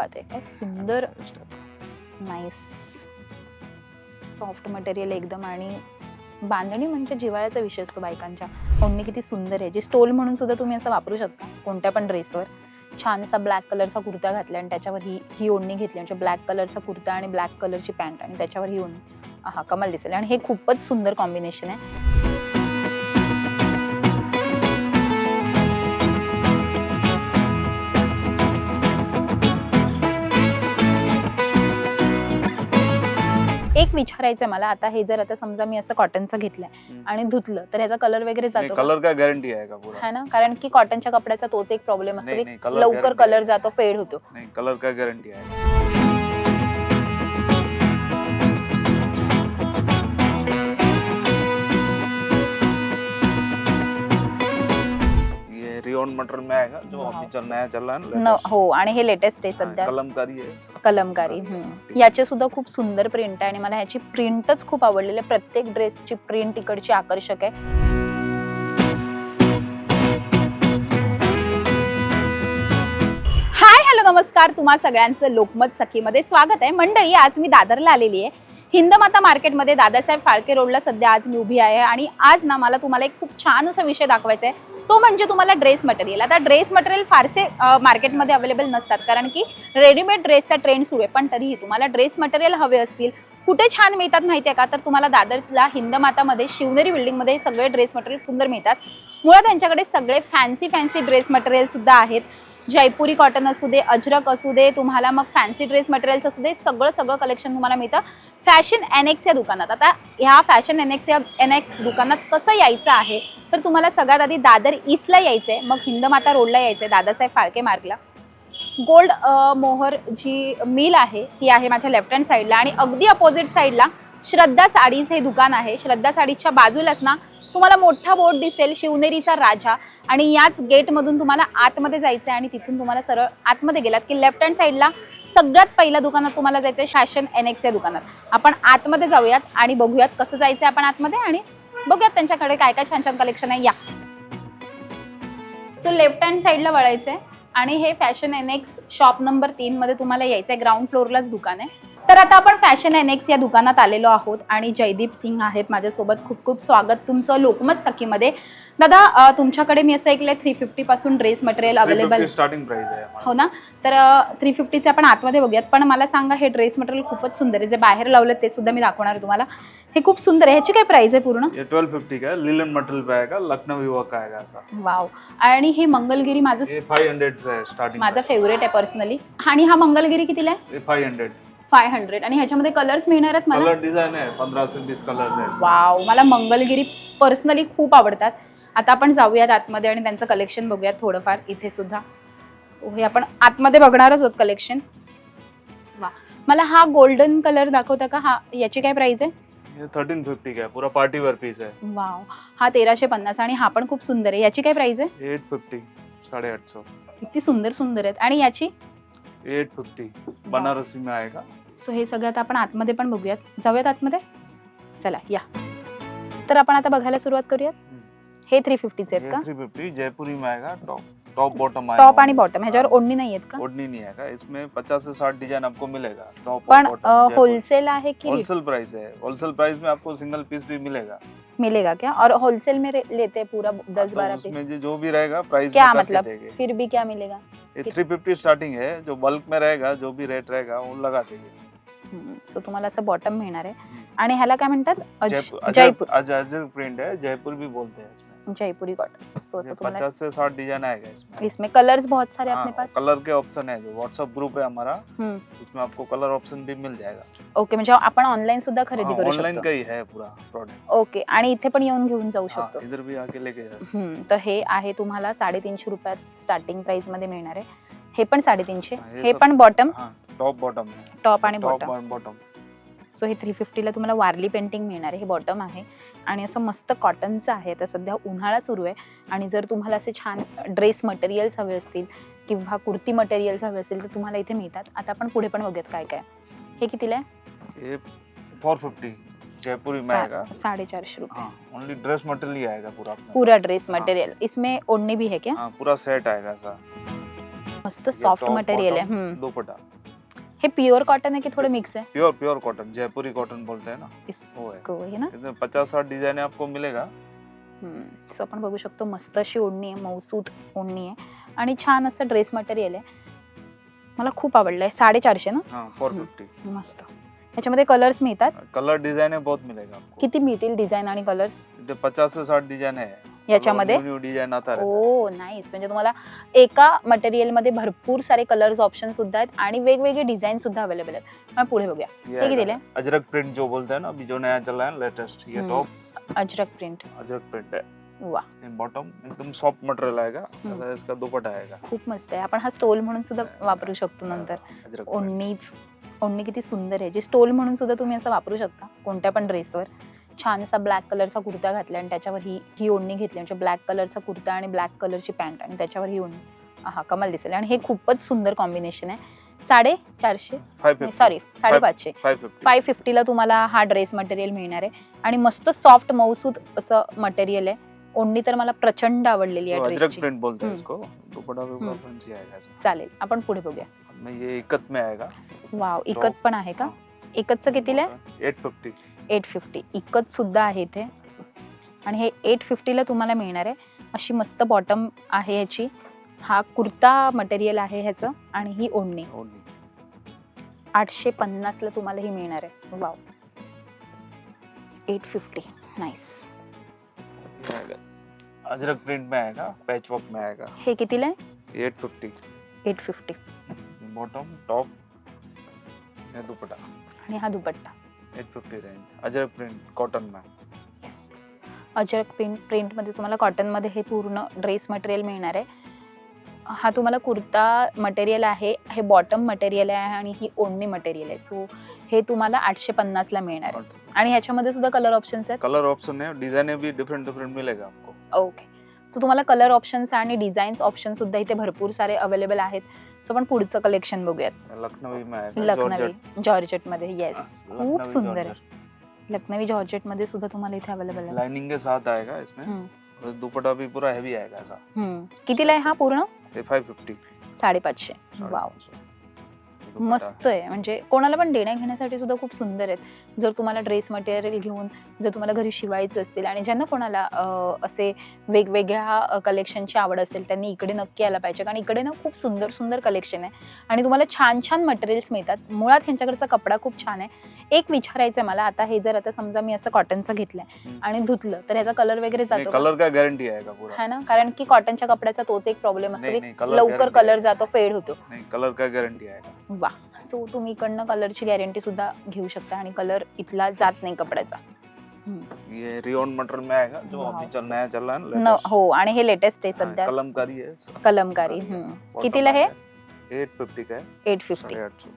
बात आहे. काय सुंदर नाईस सॉफ्ट मटेरियल एकदम आणि बांधणी म्हणजे जिवाळ्याचा विषय असतो बायकांच्या. ओढणी किती सुंदर आहे. जी स्टोल म्हणून सुद्धा तुम्ही असं वापरू शकता. कोणत्या पण ड्रेसवर छान असा ब्लॅक कलरचा कुर्ता घातला आणि त्याच्यावर ही ही ओढणी घेतली. म्हणजे ब्लॅक कलरचा कुर्ता आणि ब्लॅक कलरची पॅन्ट आणि त्याच्यावर ही ओढणी. हा कमाल दिसेल. आणि हे खूपच सुंदर कॉम्बिनेशन आहे. एक विचारायचं आहे मला आता हे जर आता समजा मी असं कॉटनचं घेतलंय. आणि धुतलं तर ह्याचा कलर वगैरे जातो का? कलर का गारंटी आएगा पूरा है ना कारण की कॉटनच्या कपड्याचा तोच एक प्रॉब्लेम असतो की लवकर कलर आहे. जातो फेड होतो कलर का गारंटी आएगा मटेरियल में आएगा जो. अभी चल नया चल रहा है. हो आणि हे लेटेस्ट आहे सध्या. कलमकारी है कलमकारी हम्म. याचे सुद्धा खूप सुंदर प्रिंट आहे आणि मला ह्याची प्रिंटच खूप आवडलेली आहे. प्रत्येक ड्रेसची प्रिंट इकडची आकर्षक आहे. हाय हॅलो नमस्कार. तुम्हा सगळ्यांचं लोकमत सखीमध्ये स्वागत आहे. मंडळी आज मी दादरला आलेली आहे. हिंदमाता मार्केटमध्ये दादासाहेब फाळके रोडला सध्या आज मी उभी आहे आणि आज ना मला तुम्हाला एक खूप छान असा विषय दाखवायचा आहे. तो म्हणजे तुम्हाला ड्रेस मटेरियल. आता ड्रेस मटेरियल फारसे मार्केटमध्ये अवेलेबल नसतात कारण की रेडीमेड ड्रेसचा ट्रेंड सुरू आहे. पण तरीही तुम्हाला ड्रेस मटेरियल हवे असतील कुठे छान मिळतात माहिती आहे का? तर तुम्हाला दादरला हिंदमातामध्ये शिवनेरी बिल्डिंगमध्ये सगळे ड्रेस मटेरियल सुंदर मिळतात. मुळात त्यांच्याकडे सगळे फॅन्सी फॅन्सी ड्रेस मटेरियलसुद्धा आहेत. जयपुरी कॉटन असू दे अजरक असू दे तुम्हाला मग फॅन्सी ड्रेस मटेरियल्स असू दे सगळं सगळं कलेक्शन तुम्हाला मिळतं. फॅशन एनेक्स या दुकानात. आता ह्या फॅशन एनेक्स या एनेक्स दुकानात कसं यायचं आहे? तर तुम्हाला सगळ्यात आधी दादर ईस्टला यायचं आहे मग हिंदमाता रोडला यायचं आहे दादासाहेब फाळके मार्गला. गोल्ड मोहर जी मिल आहे ती आहे माझ्या लेफ्ट हँड साईडला आणि अगदी अपोजिट साईडला श्रद्धा साडीज हे दुकान आहे. श्रद्धा साडीच्या बाजूलाच ना तुम्हाला मोठा बोर्ड दिसेल शिवनेरीचा राजा आणि याच गेटमधून तुम्हाला आतमध्ये जायचं आहे आणि तिथून तुम्हाला सरळ आतमध्ये गेलात की लेफ्ट हँड साईडला सगळ्यात पहिल्या दुकानात तुम्हाला जायचं आहे फॅशन एनेक्स या दुकानात. आपण आतमध्ये जाऊयात आणि बघूयात कसं जायचं आपण आतमध्ये आणि बघूयात त्यांच्याकडे काय काय छान छान कलेक्शन आहे. या. सो लेफ्ट हँड साईडला वळायचं आहे आणि हे फॅशन एनेक्स शॉप नंबर तीन मध्ये तुम्हाला यायचं आहे ग्राउंड फ्लोअरलाच दुकान आहे. तर आता आपण फॅशन एनेक्स या दुकानात आलेलो आहोत आणि जयदीप सिंग आहेत माझ्यासोबत. खूप खूप स्वागत तुमचं लोकमत सखीमध्ये. दादा तुमच्याकडे मी असं ऐकलंय थ्री फिफ्टी पासून dress material available starting price है हमारा हो ना? तर थ्री फिफ्टीचे आपण आतमध्ये बघूयात. पण मला सांगा हे ड्रेस मटेरियल खूपच सुंदर आहे. जे बाहेर लावलं ते सुद्धा मी दाखवणार आहे तुम्हाला. हे खूप सुंदर आहे. ह्याची काय प्राइस आहे पूर्ण? ये 1250 का? है लिलन मटेरियल पे आएगा लखनऊ युवा का आएगा ऐसा वाव आणि हे मंगलगिरी माझं ये 500 से है स्टार्टिंग माझं फेवरेट आहे पर्सनली आणि हा मंगलगिरी कितीला आहे? ये 500 फाय हंड्रेड आणि ह्याच्यामध्ये कलर्स मिळणार आहेत मला? कलर डिजाइन है 15 से 20 कलर्स है इसमें। वाव मला मंगलगिरी पर्सनली खूप आवडतात. आता आपण जाऊयात आतमध्ये आणि त्यांचं कलेक्शन बघूयात थोडंफार. इथे सुद्धा. सो हे आपण आतमध्ये बघणारच आहोत कलेक्शन वा मला हा गोल्डन कलर दाखवता का? हा याची काय प्राइस आहे? ये 1350 का है पूरा पार्टी वेयर पीस है वाव हा तेराशे पन्नास आणि हा पण खूप सुंदर आहे. याची काय प्राइस आहे? ये 850 साढ़े आठ सौ किती सुंदर सुंदर आहेत. आणि याची? एट फिफ्टी बनारसी में आएगा. सो हे सगळं आता आपण आतमध्ये पण बघूयात. जाऊयात आतमध्ये? चला या. तर आपण आता बघायला सुरुवात करूयात. हे थ्री फिफ्टीचे आहेत का? थ्री फिफ्टी जयपुरी में आएगा टॉप टॉप बॉटम टॉप आणि बॉटम ह्याच्यावर ओढणी नाही आहेत का? ओढ़नी नहीं आएगा इसमें 50 से 60 डिजाइन आपको मिलेगा. टॉप पण होलसेल आहे की होलसेल प्राइस है होलसेल प्राइस में आपको सिंगल पीस भी मिलेगा. मिलेगा क्या? और होलसेल में लेते हैं पूरा दस बारह पीस उसमें जो भी रहेगा प्राइस क्या में मतलब? फिर भी क्या मिलेगा? ये 350 स्टार्टिंग है जो बल्क में रहेगा जो भी रेट रहेगा वो लगा देंगे। सो तुम्हाला असं बॉटम मिळणार आहे. आणि ह्याला काय म्हणतात? जयपुर प्रिंट है जयपुर भी बोलते हैं इसमें. जयपुरी कॉटन सो असं तुम्हाला पचास से साठ डिजाइन आएगा इसमें. इसमें कलर्स बहुत सारे अपने पास. कलर के ऑप्शन है जो व्हाट्सएप ग्रुप है हमारा. उसमें आपको कलर ऑप्शन भी मिल जाएगा. ओके म्हणजे आपण ऑनलाईन सुद्धा खरेदी करू ऑनलाइन शकतो. का ही है पूरा प्रोडक्ट ओके आणि इथे पण येऊन घेऊन जाऊ शकतो. इधर भी आके लेके जा. हम्म, तर हे आहे तुम्हाला साडेतीनशे रुपयात स्टार्टिंग प्राइसमध्ये मिळणार आहे. हे पण साडेतीनशे. हा, हे हे पण बॉटम हाँ. टॉप बॉटम टॉप आणि बॉटम बॉटम सो हे थ्री फिफ्टीला तुम्हाला वारली पेंटिंग मिळणार आहे. हे बॉटम आहे. आणि असं मस्त कॉटनचं आहे. तर सध्या उन्हाळा सुरू आहे. आणि जर तुम्हाला असे छान ड्रेस मटेरियल्स हवे असतील किंवा कुर्ती मटेरियल्स हवे असतील तर तुम्हाला इथे मिळतात. आता आपण पुढे पण बघूयात काय काय. हे कितीला आहे? फोर फिफ्टी जयपुरी में आएगा साडेचारशे रुपये. ओनली ड्रेस मटेरियल ही आएगा पूरा? अपना। पूरा ड्रेस। मटेरियल इसमें ओढ़नी भी है क्या? हाँ पूरा सेट आएगा मस्त सॉफ्ट मटेरियल आहे. दुपट्टा हे प्युअर कॉटन आहे की थोडं मिक्स आहे? Pure pure cotton Jaipuri cotton बोलते हैं ना है। इसको हे ना? पचास साठ डिजाइन आपको मिलेगा. सो आपण बघू शकतो मस्त अशी ओढणी आहे मौसूद ओढणी आहे. आणि छान असं ड्रेस मटेरियल आहे. मला खूप आवडलंय साडेचारशे ना? हाँ फोर. फिफ्टी मस्त. याच्यामध्ये कलर्स मिळतात? कलर डिजाइन है बहुत मिलेगा आपको. किती मिळतील डिझाईन आणि कलर्स पचास साठ डिजाइन है याच्यामध्ये? है. ओ नाईस म्हणजे तुम्हाला एका मटेरियलमध्ये भरपूर सारे कलर्स ऑप्शन सुद्धा आहेत आणि वेगवेगळे डिझाइन सुद्धा अवेलेबल आहेत. आपण पुढे बघूया. हे। कितीला आहे? अजरक प्रिंट जो बोलते हैं ना अभी जो नया चल रहा है लेटेस्ट ये। Top Ajrak print Ajrak print है बॉटम एकदम सॉफ्ट मटेरियल हम्म। ऐसा इसका दुपट्टा आएगा खूप मस्त आहे. आपण हा स्टोल म्हणून सुद्धा वापरू शकतो नंतर. ओढणीच ओढणी किती सुंदर आहे. जी स्टोल म्हणून सुद्धा तुम्ही असं वापरू शकता कोणत्या पण ड्रेसवर छान असा ब्लॅक कलरचा कुर्ता घातला आणि त्याच्यावर ही ही ओढणी घेतली म्हणजे ब्लॅक कलरचा कुर्ता आणि ब्लॅक कलरची पॅन्ट आणि त्याच्यावर ही ओढणी. हा कमाल दिसेल. आणि हे खूपच सुंदर कॉम्बिनेशन आहे. साडे चारशे? 550 सॉरी साडेपाचशे 550 फाय फिफ्टीला तुम्हाला हा ड्रेस मटेरियल मिळणार आहे. आणि मस्त सॉफ्ट मऊसूद असं मटेरियल आहे. ओढणी तर मला प्रचंड आवडलेली आहे हैं चालेल. आपण पुढे बघूया. वाव इकत पण आहे का? इकतचं कितीला eight fifty. Eight fifty. Ikat सुद्धा आहे इथे. आणि हे एट फिफ्टीला तुम्हाला मिळणार आहे. अशी मस्त बॉटम आहे ह्याची. हा कुर्ता मटेरियल आहे ह्याचं आणि ही ओढणी. आठशे पन्नासला तुम्हाला ही मिळणार आहे. Wow eight fifty. Nice Ajrak print में आएगा पैच वर्क में आएगा हे कितीला आहे? Eight fifty. Eight fifty. Bottom top ये दुपट्टा आणि हा dupatta. Eight fifty range. Ajrak print cotton yes Ajrak print प्रिंटमध्ये तुम्हाला कॉटनमध्ये हे पूर्ण ड्रेस मटेरियल मिळणार आहे. हा तुम्हाला कुर्ता मटेरियल आहे हे बॉटम मटेरियल आहे आणि ही ओढणी मटेरियल आहे. सो हे तुम्हाला आठशे पन्नासला मिळणार आहे. आणि ह्याच्यामध्ये सुद्धा कलर ऑप्शन्स आहेत? कलर ऑप्शन है डिजाइन भी डिफरेंट डिफरेंट मिलेगा आपको? ओके सो तुम्हाला कलर ऑप्शन्स आणि डिझाईन्स ऑप्शन सुद्धा इथे भरपूर सारे अवेलेबल आहेत. सो आपण पुढचं कलेक्शन बघूयात. लखनवी लखनवी जॉर्जेट जॉर्जेटमध्ये येस खूप सुंदर आहे. जॉर्जेट। लखनवी जॉर्जेटमध्ये सुद्धा तुम्हाला इथे अवेलेबल आहे. लाइनिंग के साथ आएगा इसमें दुपट्टा भी पूरा हैवी आएगा ऐसा हम्म. कितीला आहे हा पूर्ण? Five fifty साडेपाचशे. वाव मस्त आहे. म्हणजे कोणाला पण देण्या घेण्यासाठी सुद्धा खूप सुंदर आहेत. जर तुम्हाला ड्रेस मटेरियल घेऊन जर तुम्हाला घरी शिवायचं असतील आणि ज्यांना कोणाला असे वेगवेगळ्या कलेक्शनची आवड असेल त्यांनी इकडे नक्की आला पाहिजे. कारण इकडे ना खूप सुंदर सुंदर कलेक्शन आहे. आणि तुम्हाला छान छान मटेरियल्स मिळतात. मुळात ह्यांच्याकडचा कपडा खूप छान आहे. एक विचारायचं आहे मला आता हे जर आता समजा मी असं कॉटनचं घेतलंय. आणि धुतलं तर ह्याचा कलर वगैरे जातो का? कलर का गारंटी आएगा पूरा? है ना? कारण की कॉटनच्या कपड्याचा तोच एक प्रॉब्लेम असतो की लवकर कलर। जातो फेड होतो. कलर का गारंटी आएगा वा सो तुम्ही इकडनं कलरची गॅरंटी सुद्धा घेऊ शकता आणि कलर इथला जात नाही कपड्याचा. ये रियोन मटेरियल में आएगा जो वाव. अभी चल नया चल रहा है ना। हो आणि हे लेटेस्ट आहे सध्या कलमकारी है कलमकारी हम्म. कितीला हे एट फिफ्टी का है एट फिफ्टी साढ़े आठ सौ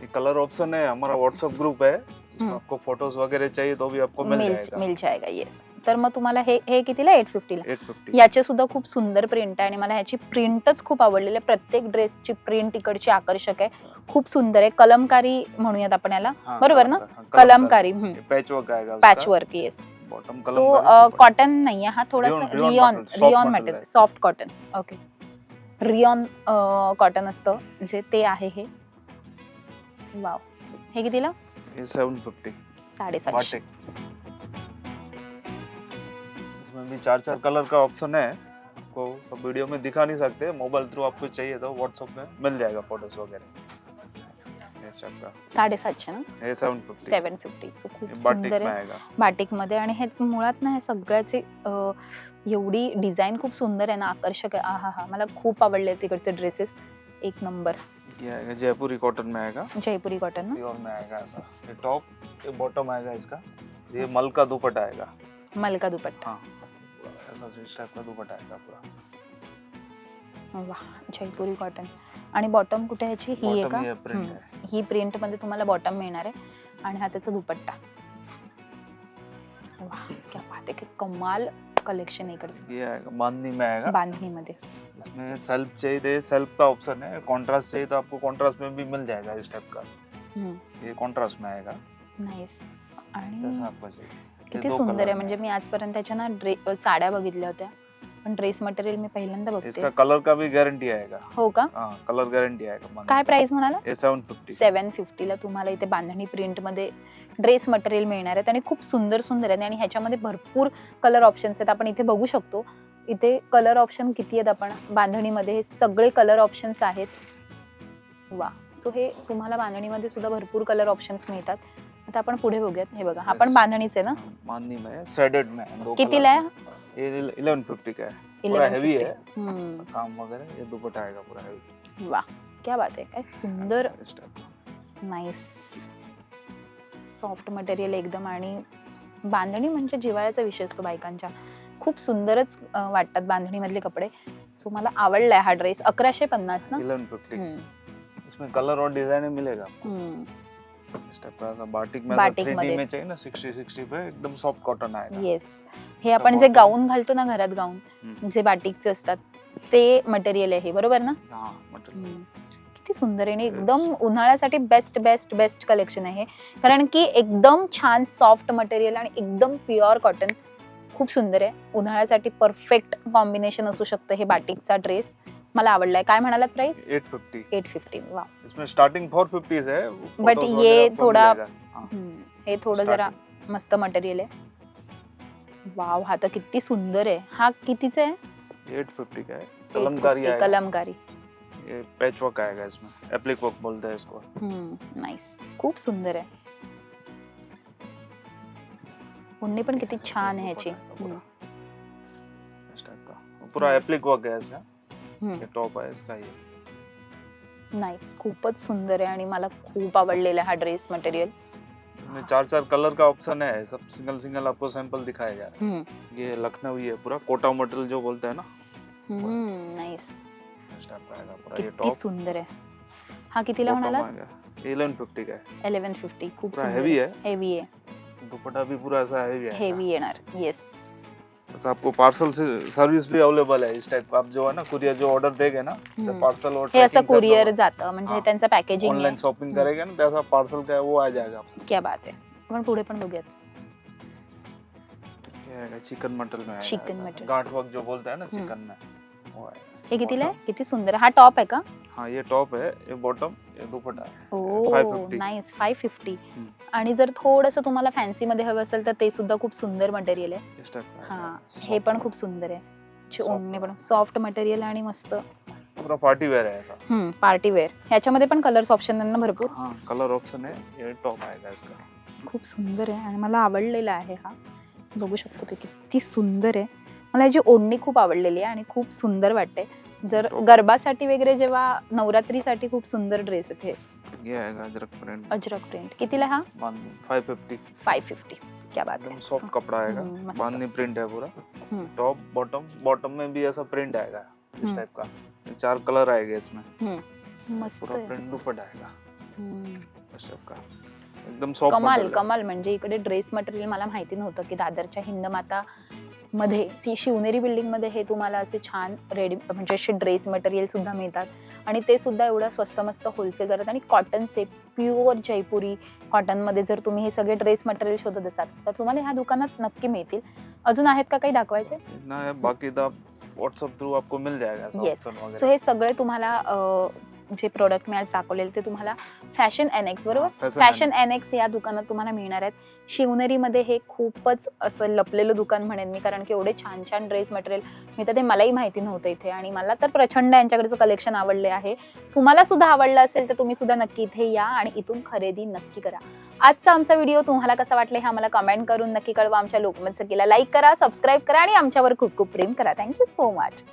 ये कलर ऑप्शन है हमारा व्हाट्सएप ग्रुप है हम्म. आपको फोटोज वगैरह चाहिए तो भी आपको मिल मिल जाएगा. मिल जाएगा येस तर मग तुम्हाला हे हे कितीला? एट फिफ्टीला एट फिफ्टी याचे सुद्धा खूप सुंदर प्रिंट आहे आणि मला ह्याची प्रिंटच खूप आवडलेली आहे. प्रत्येक ड्रेसची प्रिंट इकडची आकर्षक आहे. खूप सुंदर आहे. कलमकारी म्हणूयात आपण याला. बरोबर ना? कलमकारी. पैच वर्क आएगा patch work yes bottom so cotton नाही हा थोडासा rayon material. Material. Soft cotton okay rayon cotton असतं. जे ते आहे हे. वाव हे कितीला? ये सेवन फिफ्टी साडेसातशे. इसमें भी चार चार कलर का ऑप्शन है। आपको सब वीडियो में दिखा नहीं सकते। मोबाइल थ्रू आपको चाहिए तो व्हाट्सएप में मिल जाएगा फोटोज का। साडेसातशे ना? ये seven fifty seven fifty so खूप सुंदर आहे. बाटिकमध्ये आणि हेच मुळात ना हे सगळ्याचे एवढी डिझाईन खूप सुंदर आहे ना आकर्षक आहे. आहा हा मला खूप आवडले तिकडचे ड्रेसेस एक नंबर ये आएगा जयपुरी कॉटन में आएगा। जयपुरी कॉटन ना? प्योर में आएगा ऐसा। ये टॉप ये बॉटम आएगा इसका। ये मल का दुपट्टा आएगा। मलका दुपट्टा। हाँ। ऐसा इस टाइप का दुपट्टा आएगा पूरा। वा जयपुरी कॉटन आणि बॉटम कुठे ह्याची ही आहे का प्रिंट. है प्रिंटमध्ये तुम्हाला बॉटम मिळणार आहे. आणि हा त्याचा दुपट्टा. वा क्या बात आहे. की कमाल कलेक्शन आहे इकडचं. ये आएगा बांधनी में आएगा. बांधणीमध्ये. इसमें सेल्फ चाहिए तो सेल्फ का ऑप्शन है। कॉन्ट्रास्ट चाहिए तो आपको कॉन्ट्रास्ट में भी मिल जाएगा इस टाइप का. ये कॉन्ट्रास्ट में आएगा। नाईस आणि जैसा आपको चाहिए। किती दो सुंदर आहे. म्हणजे मी आजपर्यंत त्याच्या ना ड्रे साड्या बघितल्या होत्या. पण ड्रेस मटेरियल मी पहिल्यांदा बघते. इसका कलर का भी गारंटी आएगा। हो का? हाँ कलर गारंटी आएगा बांधनी काय। प्राइस म्हणाला? ये सेवन फिफ्टी सेवन फिफ्टीला तुम्हाला इथे बांधणी प्रिंटमध्ये ड्रेस मटेरियल मिळणार आहेत. आणि खूप सुंदर सुंदर आहेत. आणि ह्याच्यामध्ये भरपूर कलर ऑप्शन्स आहेत. आपण इथे बघू शकतो. इथे कलर ऑप्शन किती आहेत आपण? बांधणीमध्ये हे सगळे कलर ऑप्शन्स आहेत. वा. सो हे तुम्हाला बांधणीमध्ये सुद्धा भरपूर कलर ऑप्शन्स मिळतात. आता आपण पुढे बघूयात. हे बघा हा पण Yes. बांधणीच आहे ना में में दो कितीला आहे? इलेवन फिफ्टी का है पूरा हेवी 1150. है हम्म, काम वगैरह ये दुपट्टा आएगा पूरा हेवी वा. क्या बात आहे. काय सुंदर। नाईस सॉफ्ट मटेरियल एकदम आणि बांधणी म्हणजे जिव्हाळ्याचा विषय असतो बायकांच्या. खूप सुंदरच अं, वाटतात बांधणीमधले कपडे सो मला आवडलाय हा ड्रेस अकराशे पन्नास ना 1150 हम्म, इसमें कलर और डिजाइन मिलेगा हम्म. इस टाइप का ऐसा बाटिक में बाटिक थ्री मध्ये. में चाहिए ना सिक्सटी सिक्सटी पे एकदम सॉफ्ट कॉटन आएगा येस हे आपण जे. गाऊन घालतो ना घरात गाऊन हम्म. जे बाटिकचे असतात ते मटेरियल आहे बरोबर ना हाँ हम्म. किती सुंदर आहे आणि एकदम उन्हाळ्यासाठी बेस्ट बेस्ट बेस्ट कलेक्शन आहे. कारण की एकदम छान सॉफ्ट मटेरियल आणि एकदम प्युअर कॉटन खूप सुंदर आहे. उन्हाळ्यासाठी परफेक्ट कॉम्बिनेशन असू शकतं हे बाटिकचा ड्रेस मला आवडलाय. काय म्हणालात प्राइस 850 एट फिफ्टी वा इसमें स्टार्टिंग 450 से है वो But photos ये थोड़ा-। हाँ, थोडं जरा. मस्त मटेरियल आहे. वाव हा तर किती सुंदर आहे. हा कितीचा आहे? 850 का है कलमकारी 850, आएगा कलमकारी. ये पैच वर्क आएगा इसमें? एप्लिक वर्क बोलते हैं इसको नाईस खूप सुंदर आहे. उन्नी पण किती छान आहे हम्म. वो पूरा. एप्लिक वर्क है हम्म. ये टॉप है इसका ये नाईस खूपच सुंदर आहे आणि मला खूप आवडलेला आहे हा ड्रेस मटेरियल इसमें चार चार कलर का ऑप्शन है सब सिंगल सिंगल आपको सैंपल दिखाया जा रहा है. ये लखनऊ है पूरा. कोटा मटेरियल जो बोलते हैं ना. नाईस इस टाइप का आएगा पूरा. ये किती टॉप सुंदर आहे. हा कितीला म्हणाला? इलेवन फिफ्टी का है फिफ्टी खूप पूरा सुंदर हेवी है हेवी आहे. दुपट्टा भी पूरा ऐसा हेवी है हेवी येणार येस ऐसा आपको पार्सल से सर्विस भी अवेलेबल है इस टाइप आप जो है ना कुरियर जो ऑर्डर देंगे ना पार्सल और हे असं कुरिअर जातं म्हणजे हे। हा. त्यांचं पॅकेजिंग ऑनलाइन आहे. शॉपिंग करेगा ना तो ऐसा पार्सल का है वो आ जाएगा आपको। क्या बात आहे आपण पुढे पण बघूयात. ये आएगा चिकन मटन में आएगा Chicken ऐसा। mutton. गांठ वर्क जो बोलते हैं ना हम्म. चिकन में वो आएगा हे कितीला आहे? किती सुंदर. आहे हा टॉप आहे का? हाँ ये टॉप है ये बॉटम ये दुपट्टा है ओ 550. नाईस फाय फिफ्टी हम्म. आणि जर थोडंसं तुम्हाला फॅन्सी मध्ये हवं असेल तर ते सुद्धा खूप सुंदर मटेरियल आहे. का हा। हे पण का। खूप सुंदर आहे. Soft. ओढणी का। पण सॉफ्ट मटेरियल आणि मस्त. पूरा पार्टी वेयर है ऐसा पार्टी वेअर ह्याच्यामध्ये पण कलर्स ऑप्शन त्यांना भरपूर? हाँ कलर ऑप्शन है ये टॉप आएगा इसका खूप सुंदर आहे आणि मला आवडलेला आहे हा. बघू शकतो की किती सुंदर आहे. मला ह्याची ओढणी खूप आवडलेली आहे आणि खूप सुंदर वाटते जर Top. गरबासाठी वगैरे जेव्हा नवरात्रीसाठी खूप सुंदर ड्रेस आहेत हे. ये आएगा अजरक प्रिंट अजरक प्रिंट कितीला हा? फाइव फिफ्टी फाय फिफ्टी क्या बात एकदम आहे सॉफ्ट कपड़ा आएगा हम्म, मस्त. बांधनी प्रिंट है पूरा. हम्म. टॉप बॉटम बॉटम में भी ऐसा प्रिंट आएगा इस हम्म. टाइप का. ये चार कलर आएगा इसमें. मस्त पूरा आहे. प्रिंट दुपट्टा आएगा. हम्म. इस टाइप का. एकदम सॉफ्ट कमाल कमाल. म्हणजे इकडे ड्रेस मटेरियल मला माहिती नव्हतं की दादरच्या हिंदमाता मध्ये सी शिवनेरी बिल्डिंगमध्ये हे तुम्हाला असे छान रेडी म्हणजे असे ड्रेस मटेरियल सुद्धा मिळतात. आणि ते सुद्धा एवढं स्वस्त मस्त होलसेल करतात. आणि कॉटनचे प्युअर जयपुरी कॉटनमध्ये जर तुम्ही हे सगळे ड्रेस मटेरियल शोधत असाल तर तुम्हाला ह्या दुकानात नक्की मिळतील. अजून आहेत का काही दाखवायचे? इतना है बाकी तो व्हाट्सएप थ्रू आपको मिल जाएगा वगैरह सो हे सगळे तुम्हाला जे प्रोडक्ट मी आज दाखवलेले ते तुम्हाला फॅशन एन एक्स बरोबर फॅशन एन एक्स या दुकानात तुम्हाला मिळणार आहेत. शिवनेरीमध्ये हे खूपच असं लपलेलं दुकान म्हणेन मी कारण की एवढे छान छान ड्रेस मटेरियल मी तर ते मलाही माहिती नव्हतं इथे आणि मला तर प्रचंड यांच्याकडचं कलेक्शन आवडले आहे. तुम्हाला सुद्धा आवडलं असेल तर तुम्ही सुद्धा नक्की इथे या आणि इथून खरेदी नक्की करा. आजचा आमचा व्हिडिओ तुम्हाला कसा वाटला हे आम्हाला कमेंट करून नक्की कळवा. आमच्या लोकमत सखीला लाईक करा सबस्क्राईब करा आणि आमच्यावर खूप खूप प्रेम करा. Thank you so much